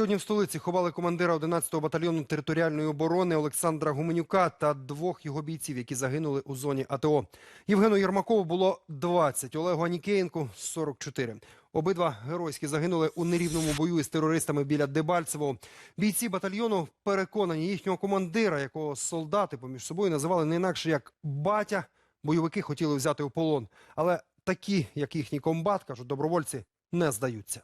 Сьогодні в столиці ховали командира 11-го батальйону територіальної оборони Олександра Гуменюка та двох його бійців, які загинули у зоні АТО. Євгену Єрмакову було 20, Олегу Анікеєнку – 44. Обидва геройські загинули у нерівному бою із терористами біля Дебальцево. Бійці батальйону переконані їхнього командира, якого солдати поміж собою називали не інакше як батя, бойовики хотіли взяти у полон. Але такі, як їхній комбат, кажуть добровольці, не здаються.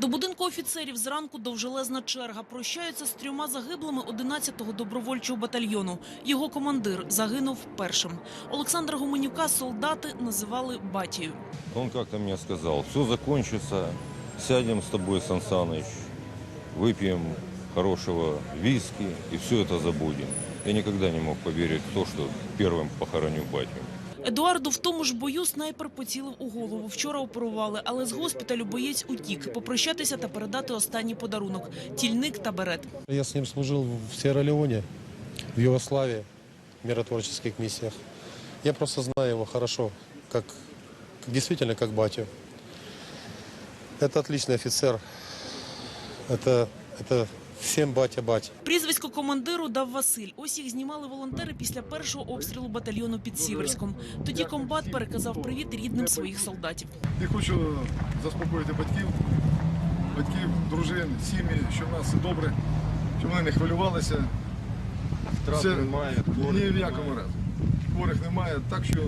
До будинку офіцерів зранку довжелезна черга. Прощаються з трьома загиблими 11-го добровольчого батальйону. Його командир загинув першим. Олександра Гуменюка солдати називали батією. Он как-то мне сказал, все закончится, сядем с тобой, Сан Саныч, выпьем хорошего виски и все это забудем. Я никогда не мог поверить в то, что первым похороню батю. Едуарду в тому ж бою снайпер поцілив у голову. Вчора оперували, але з госпіталю боєць утік. Попрощатися та передати останній подарунок – тільник та берет. Я с ним служил в Сьерра-Леоне, в Югославии, в миротворческих миссиях. Я просто знаю его хорошо, как, как действительно как батю. Это отличный офицер. Это, это всем батя-батя. Прізвисько командиру дав Василь. Ось їх знімали волонтери після першого обстрілу батальйону під Сіверськом. Тоді комбат переказав привіт рідним своїх солдатів. І хочу заспокоїти батьків, батьків, дружин, сім'ї, що в нас все добре, щоб вони не хвилювалися. Все- Ні в якому разі. Хворих немає, так що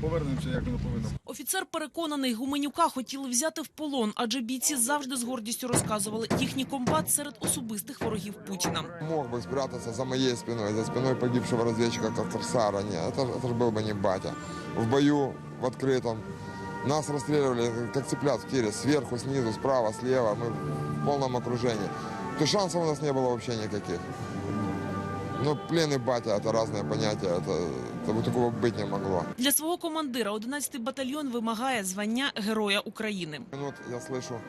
повернемося, як воно повинно. Офіцер переконаний, Гуменюка хотіли взяти в полон, адже бійці завжди з гордістю розказували, їхній комбат серед особистих ворогів Путіна. Мог бы спрятаться за моей спиной, за спиной погибшего разведчика Кавторсара. Нет, это, ж- это же был бы не батя. В бою, в открытом. Нас расстреливали, как цыплят в тире, сверху, снизу, справа, слева. Мы в полном окружении. То шансов у нас не было вообще никаких. Но плен и батя – это разные понятия. Это, это вот такого быть не могло. Для свого командира 11-й батальйон вимагає звання Героя України. минут я слышу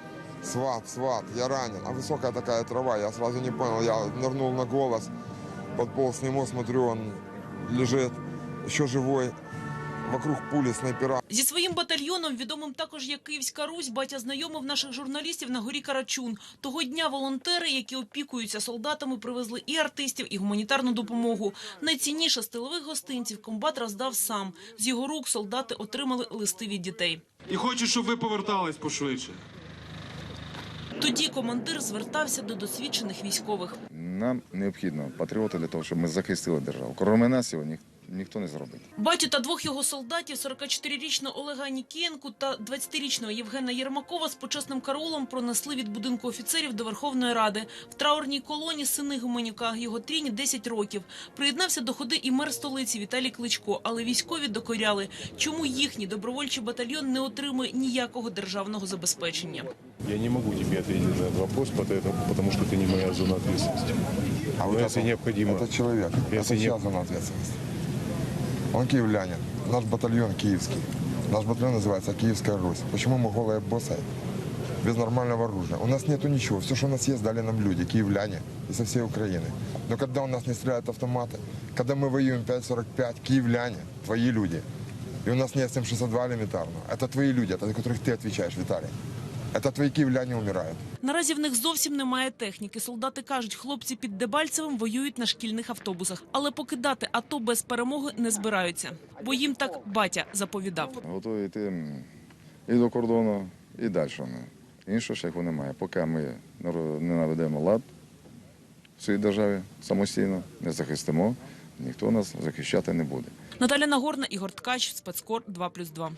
сват, сват, я ранен. А высокая такая трава, я сразу не понял. Я нырнул на голос, подполз к нему, смотрю, он лежит, еще живой. Вокруг пули снайпера. Зі своїм батальйоном, відомим також як Київська Русь, батя знайомив наших журналістів на горі Карачун. Того дня волонтери, які опікуються солдатами, привезли і артистів, і гуманітарну допомогу. Найцінніше з тилових гостинців комбат роздав сам. З його рук солдати отримали листи від дітей. І хочу, щоб ви повертались пошвидше. Тоді командир звертався до досвідчених військових. Нам необхідно патріоти для того, щоб ми захистили державу. Кроме нас його ніх, ніхто не зробить. Батю та двох його солдатів, 44-річного Олега Нікієнку та 20-річного Євгена Єрмакова з почесним караулом пронесли від будинку офіцерів до Верховної Ради. В траурній колоні сини Гуменюка, його тріні 10 років. Приєднався до ходи і мер столиці Віталій Кличко, але військові докоряли, чому їхній добровольчий батальйон не отримує ніякого державного забезпечення. Я не могу тебе ответить на этот вопрос, потому, потому что это не моя зона ответственности. А Но если необходимо, Это человек, Если это не- чья зона ответственности? Он киевлянин, наш батальон киевский. Наш батальон называется Киевская Русь. Почему мы голые боссы? Без нормального оружия. У нас нету ничего. Все, что у нас есть, дали нам люди, киевляне и со всей Украины. Но когда у нас не стреляют автоматы, когда мы воюем 5.45, киевляне, твои люди, и у нас нет 762 элементарно, это твои люди, это за которых ты отвечаешь, Виталий. Это твои киевляне умирают. Наразі в них зовсім немає техніки. Солдати кажуть, хлопці під Дебальцевим воюють на шкільних автобусах, але покидати АТО без перемоги не збираються, бо їм так батя заповідав. Готові йти і до кордону, і далі. Іншого шляху немає. Поки ми не не наведемо лад в своїй державі самостійно, не захистимо, ніхто нас захищати не буде. Наталя Нагорна, Ігор Ткач, спецкор 2+,2.